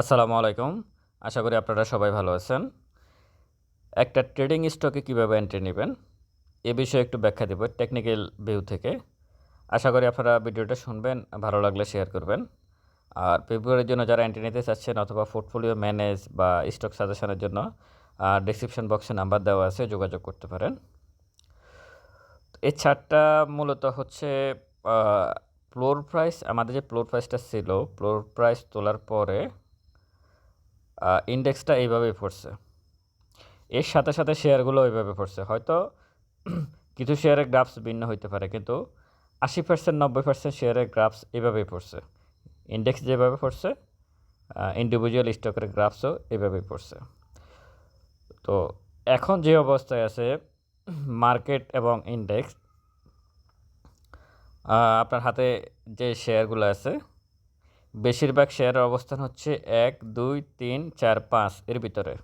আসসালামু আলাইকুম। আশা করি আপনারা সবাই ভালো আছেন। একটা ট্রেডিং স্টকে কীভাবে এন্ট্রি নেবেন, এ বিষয়ে একটু ব্যাখ্যা দেব টেকনিক্যাল ভিউ থেকে। আশা করি আপনারা ভিডিওটা শুনবেন, ভালো লাগলে শেয়ার করবেন। আর ফেব্রুয়ারির জন্য যারা এন্ট্রি নিতে চাচ্ছেন অথবা পোর্টফোলিও ম্যানেজ বা স্টক সাজেশনের জন্য ডিসক্রিপশন বক্সে নাম্বার দেওয়া আছে, যোগাযোগ করতে পারেন। এই ছাড়টা মূলত হচ্ছে ফ্লোর প্রাইস আমাদের যে ফ্লোর প্রাইসটা ছিল ফ্লোর প্রাইস তোলার পরে ইন্ডেক্সটা এইভাবেই পড়ছে। এর সাথে সাথে শেয়ারগুলো এইভাবে পড়ছে। হয়তো কিছু শেয়ারের গ্রাফস ভিন্ন হইতে পারে, কিন্তু আশি পার্সেন্ট নব্বই পার্সেন্ট শেয়ারের গ্রাফস এভাবেই পড়ছে। ইন্ডেক্স যেভাবে পড়ছে ইন্ডিভিজুয়াল স্টকের গ্রাফসও এভাবেই পড়ছে। তো এখন যে অবস্থায় আছে মার্কেট এবং ইন্ডেক্স আপনার হাতে যে শেয়ারগুলো আছে বেশিরভাগ শেয়ারের অবস্থান হচ্ছে এক, দুই, তিন, চার, পাঁচ এর ভিতরে।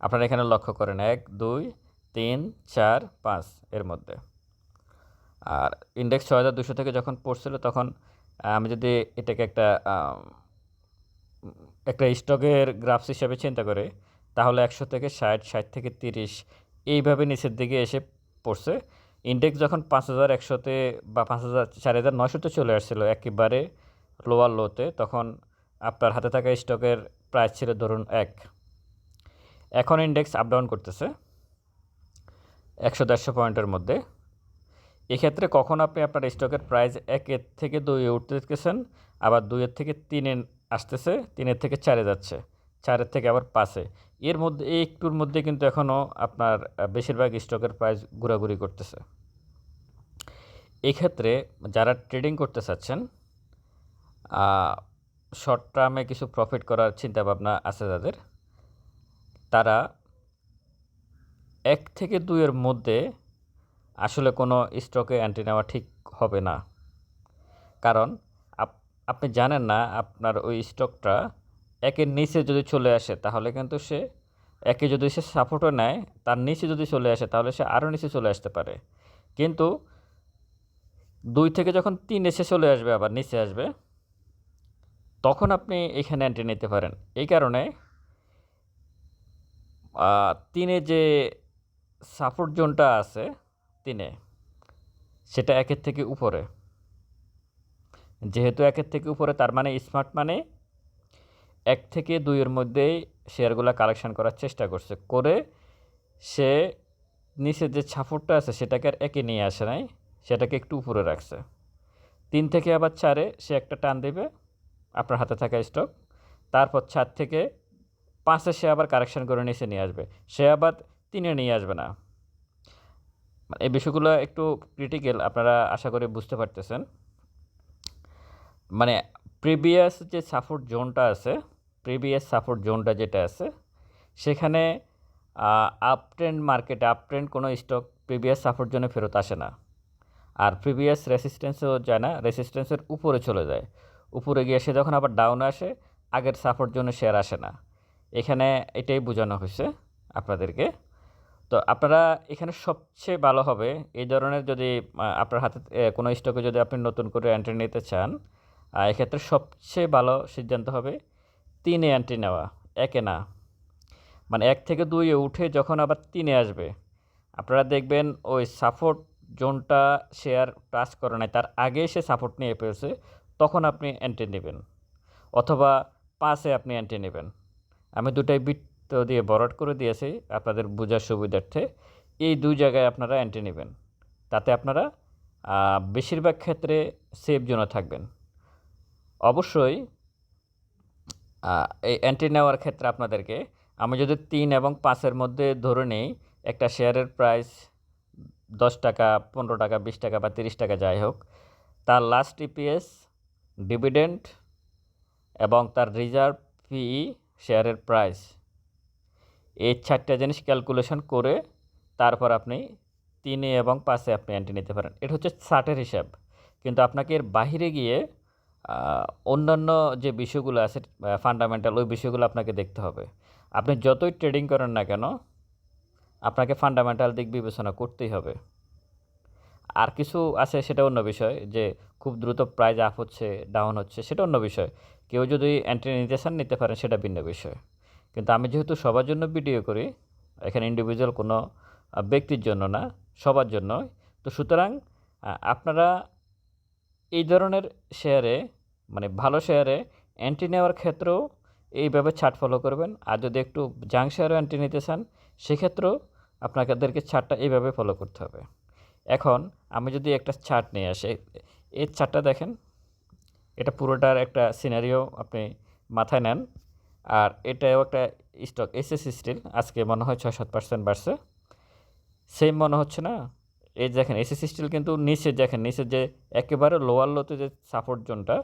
আপনারা এখানে লক্ষ্য করেন, এক, দুই, তিন, চার, পাঁচ এর মধ্যে। আর ইন্ডেক্স ছয় হাজার দুশো থেকে যখন পড়ছিল তখন আমি যদি এটাকে একটা একটা স্টকের গ্রাফস হিসাবে চিন্তা করে, তাহলে একশো থেকে ষাট ষাট থেকে তিরিশ এইভাবে নিচের দিকে এসে পড়ছে। ইন্ডেক্স যখন পাঁচ হাজার একশোতে বা পাঁচ হাজার, চার হাজার নয়শোতে চলে আসছিল, একেবারে লোয়ার লোতে তখন আপনার হাতে থাকা স্টকের প্রাইস ছিল ধরুন এক। এখন ইন্ডেক্স আপ ডাউন করতেছে একশো দেড়শো পয়েন্টের মধ্যে। এক্ষেত্রে কখন আপনি আপনার স্টকের প্রাইস একের থেকে দুইয়ে উঠতে দেখতেছেন, আবার দুইয়ের থেকে তিনে আসতেছে তিনের থেকে চারে যাচ্ছে চারের থেকে আবার পাঁচে এর মধ্যে, এই একটুর মধ্যে কিন্তু এখনও আপনার বেশিরভাগ স্টকের প্রাইস ঘোরাঘুরি করতেছে। এক্ষেত্রে যারা ট্রেডিং করতে চাচ্ছেন শর্ট টার্মে কিছু প্রফিট করার চিন্তাভাবনা আছে যাদের তারা এক থেকে দুইয়ের মধ্যে আসলে কোনো স্টকে অ্যান্টি নেওয়া ঠিক হবে না। কারণ আপনি জানেন না আপনার ওই স্টকটা একের নিচে যদি চলে আসে তাহলে কিন্তু সে একে যদি সে সাপোর্টও নেয়, তার নিচে যদি চলে আসে তাহলে সে আরও নিচে চলে আসতে পারে। কিন্তু দুই থেকে যখন তিন এসে চলে আসবে, আবার নিচে আসবে তখন আপনি এখানে এন্ট্রি নিতে পারেন। এই কারণে তিনে যে সাপোর্ট জোনটা আছে, তিনে, সেটা একের থেকে উপরে। যেহেতু একের থেকে উপরে, তার মানে স্মার্ট মানে এক থেকে দুইয়ের মধ্যেই শেয়ারগুলো কালেকশন করার চেষ্টা করছে। করে সে নিচে যে ছাপড়টা আছে, সেটাকে আর একে নিয়ে আসে নাই, সেটাকে একটু উপরে রাখছে। তিন থেকে আবার চারে সে একটা টান দেবে আপনার হাতে থাকা স্টক তারপর ছাদ থেকে পাঁচে সে আবার কারেকশন করে নিচে নিয়ে আসবে। সে আবার তিনে নিয়ে আসবে না। মানে এই বিষয়গুলো একটু ক্রিটিক্যাল আপনারা আশা করি বুঝতে পারতেছেন। মানে প্রিভিয়াস যে সাপোর্ট জোনটা আছে প্রিভিয়াস সাপোর্ট জোনটা যেটা আছে, সেখানে আপ ট্রেন্ড মার্কেটে আপ ট্রেন্ড কোনো স্টক প্রিভিয়াস সাপোর্ট জোনে ফেরত আসে না। আর প্রিভিয়াস রেসিস্ট্যান্সও যায় না রেসিস্ট্যান্সের উপরে চলে যায়। উপরে গিয়ে সে যখন আবার ডাউন আসে, আগের সাপোর্ট জন্য শেয়ার আসে না। এখানে এটাই বোঝানো হয়েছে আপনাদেরকে। তো আপনারা এখানে সবচেয়ে ভালো হবে এই ধরনের যদি আপনার হাতে কোনো স্টকে যদি আপনি নতুন করে এন্ট্রি নিতে চান এক্ষেত্রে সবচেয়ে ভালো সিদ্ধান্ত হবে তিনে এন্ট্রি নেওয়া, একে না। মানে এক থেকে দুইয়ে উঠে যখন আবার তিনে আসবে, আপনারা দেখবেন ওই সাপোর্ট জোনটা শেয়ার টাচ করে নাই। তার আগে সে সাপোর্ট নিয়ে পেয়েছে। তখন আপনি এন্ট্রি নেবেন, অথবা পাঁচে আপনি এন্ট্রি নেবেন। আমি দুটাই বৃত্ত দিয়ে বরাট করে দিয়েছি আপনাদের বোঝার সুবিধার্থে। এই দুই জায়গায় আপনারা এন্ট্রি নেবেন। তাতে আপনারা বেশিরভাগ ক্ষেত্রে সেফ জোনে থাকবেন। অবশ্যই এই এন্ট্রি নেওয়ার ক্ষেত্রে আপনাদেরকে, আমি যদি তিন এবং পাঁচের মধ্যে ধরে নিই, একটা শেয়ারের প্রাইস দশ টাকা, পনেরো টাকা, বিশ টাকা বা তিরিশ টাকা যাই হোক, তার লাস্ট ইপিএস ডিভিডেন্ড এবং তার রিজার্ভ ফি শেয়ারের প্রাইস। এই চারটা জিনিস ক্যালকুলেশন করে তারপর আপনি তিনে এবং পাঁচে আপনি এন্ট্রি নিতে পারেন। এটা হচ্ছে ষাটের হিসাব। কিন্তু আপনাকে এর বাহিরে গিয়ে অন্যান্য যে বিষয়গুলো আছে ফান্ডামেন্টাল ওই বিষয়গুলো আপনাকে দেখতে হবে। আপনি যতই ট্রেডিং করেন না কেন, আপনাকে ফান্ডামেন্টাল দিক বিবেচনা করতেই হবে। আর কিছু আছে সেটা অন্য বিষয়, যে খুব দ্রুত প্রাইস আপ হচ্ছে ডাউন হচ্ছে, সেটা অন্য বিষয়। কেউ যদি এন্ট্রি নিতে চান নিতে পারেন, সেটা ভিন্ন বিষয়। কিন্তু আমি যেহেতু সবার জন্য ভিডিও করি, এখানে ইন্ডিভিজুয়াল কোনো ব্যক্তির জন্য না, সবার জন্য, তো সুতরাং আপনারা এই ধরনের শেয়ারে মানে ভালো শেয়ারে এন্ট্রি নেওয়ার ক্ষেত্রেও এইভাবে ছাট ফলো করবেন। আর যদি একটু জাং শেয়ারও এন্ট্রি নিতে চান, সেক্ষেত্রেও আপনাদেরকে ছাটটা এইভাবে ফলো করতে হবে। এখন আমি যদি একটা চার্ট নিয়ে আসি এই চার্টটা দেখেন, এটা পুরোটার একটা সিনারিও আপনি মাথায় নেন, আর এটাও একটা স্টক এসএস স্টিল আজকে মনে হয় ছয় সাত পার্সেন্ট বাড়ছে। সেম মনে হচ্ছে না? এই দেখেন এসএস স্টিল কিন্তু নিচে, দেখেন, নিচে যে একেবারে লোয়ার লোতে যে সাপোর্ট জোনটা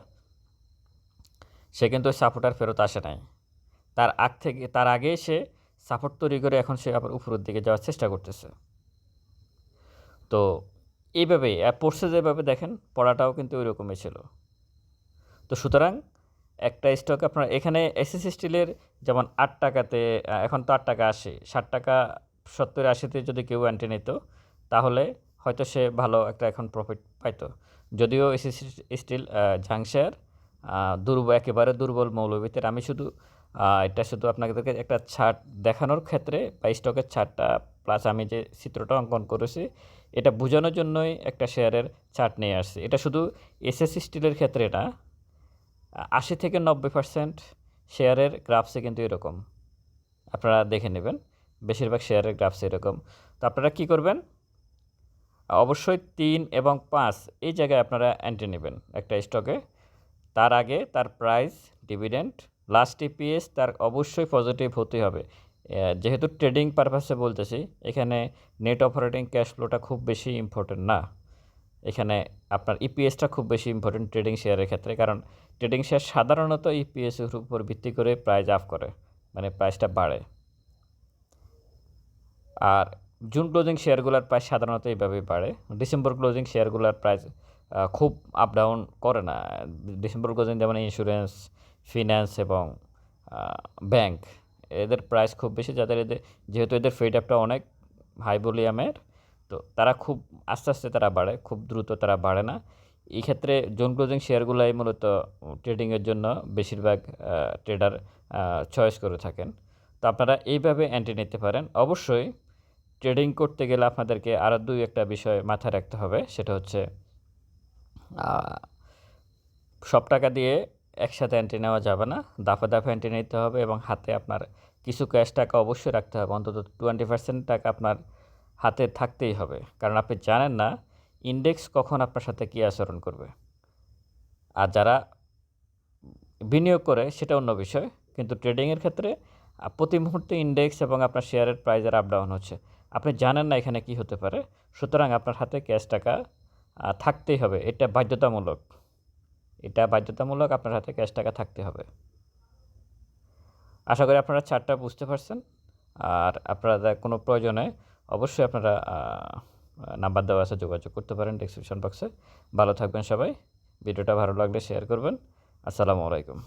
সে কিন্তু সাপোর্ট আর ফেরত আসে নাই। তার আগ থেকে, তার আগে সে সাপোর্ট তৈরি করে এখন সে আবার উপরের দিকে যাওয়ার চেষ্টা করতেছে। তো এইভাবেই আর পড়ছে যেভাবে দেখেন, পড়াটাও কিন্তু ওই রকমই ছিল। তো সুতরাং একটা স্টক আপনার এখানে এসএস স্টিলের যেমন আট টাকাতে এখন তো আট টাকা আসে ষাট টাকা সত্তর আশিতে যদি কেউ অ্যান্টি নিত, তাহলে হয়তো সে ভালো একটা এখন প্রফিট পাইতো। যদিও এসএস স্টিল ঝাংশেয়ার দুর্বল একেবারে দুর্বল মৌলবিতের আমি শুধু এটা শুধু আপনাদেরকে একটা ছাট দেখানোর ক্ষেত্রে, বা স্টকের ছাটটা প্লাস আমি যে চিত্রটা অঙ্কন করেছি এটা বোঝানোর জন্যই একটা শেয়ারের চার্ট নিয়ে আসছে। এটা শুধু এসএসসি স্টিলের ক্ষেত্রে না আশি থেকে নব্বই পার্সেন্ট শেয়ারের গ্রাফসে কিন্তু এরকম। আপনারা দেখে নেবেন, বেশিরভাগ শেয়ারের গ্রাফস এরকম। তো আপনারা কি করবেন? অবশ্যই তিন এবং পাঁচ এই জায়গায় আপনারা এন্ট্রি নেবেন একটা স্টকে তার আগে তার প্রাইস ডিভিডেন্ট লাস্ট ইপিএস তার অবশ্যই পজিটিভ হতে হবে। যেহেতু ট্রেডিং পারপাসে বলতেছি, এখানে নেট অপারেটিং ক্যাশ ফ্লোটা খুব বেশি ইম্পর্টেন্ট না। এখানে আপনার ইপিএসটা খুব বেশি ইম্পর্টেন্ট ট্রেডিং শেয়ারের ক্ষেত্রে, কারণ ট্রেডিং শেয়ার সাধারণত ইপিএসের উপর ভিত্তি করে প্রাইস আপ করে মানে প্রাইসটা বাড়ে। আর জুন ক্লোজিং শেয়ারগুলোর প্রাইস সাধারণত এইভাবেই বাড়ে। ডিসেম্বর ক্লোজিং শেয়ারগুলোর প্রাইস খুব আপ ডাউন করে না। ডিসেম্বর ক্লোজিং যেমন ইন্স্যুরেন্স ফিন্যান্স এবং ব্যাংক এদের প্রাইস খুব বেশি, যাদের এদের, যেহেতু এদের ফিড আপটা অনেক হাই ভলিউমের তো তারা খুব আস্তে আস্তে তারা বাড়ে, খুব দ্রুত তারা বাড়ে না। এই ক্ষেত্রে জোন ক্লোজিং শেয়ারগুলাই মূলত ট্রেডিংয়ের জন্য বেশিরভাগ ট্রেডার চয়েস করে থাকেন। তো আপনারা এইভাবে এন্ট্রি নিতে পারেন। অবশ্যই ট্রেডিং করতে গেলে আপনাদেরকে আরও দুই একটা বিষয় মাথায় রাখতে হবে, সেটা হচ্ছে সব টাকা দিয়ে একসাথে অ্যান্টি নেওয়া যাবে না। দাফে দাফে অ্যান্টি নিতে হবে এবং হাতে আপনার কিছু ক্যাশ টাকা অবশ্যই রাখতে হবে। অন্তত টোয়েন্টি পার্সেন্ট টাকা আপনার হাতে থাকতেই হবে। কারণ আপনি জানেন না ইন্ডেক্স কখন আপনার সাথে কী আচরণ করবে। আর যারা বিনিয়োগ করে, সেটা অন্য বিষয়। কিন্তু ট্রেডিংয়ের ক্ষেত্রে প্রতি মুহূর্তে ইন্ডেক্স এবং আপনার শেয়ারের প্রাইজের আপ ডাউন হচ্ছে। আপনি জানেন না এখানে কি হতে পারে। সুতরাং আপনার হাতে ক্যাশ টাকা থাকতেই হবে। এটা বাধ্যতামূলক। এটা বাধ্যতামূলক আপনার হাতে ক্যাশ টাকা থাকতে হবে। আশা করি আপনারা চারটা বুঝতে পারছেন। আর আপনারা কোনো প্রয়োজনে অবশ্যই আপনারা নাম্বার দেওয়া আছে যোগাযোগ করতে পারেন ডিসক্রিপশন বক্সে ভালো থাকবেন সবাই। ভিডিওটা ভালো লাগলে শেয়ার করবেন। আসসালামু আলাইকুম।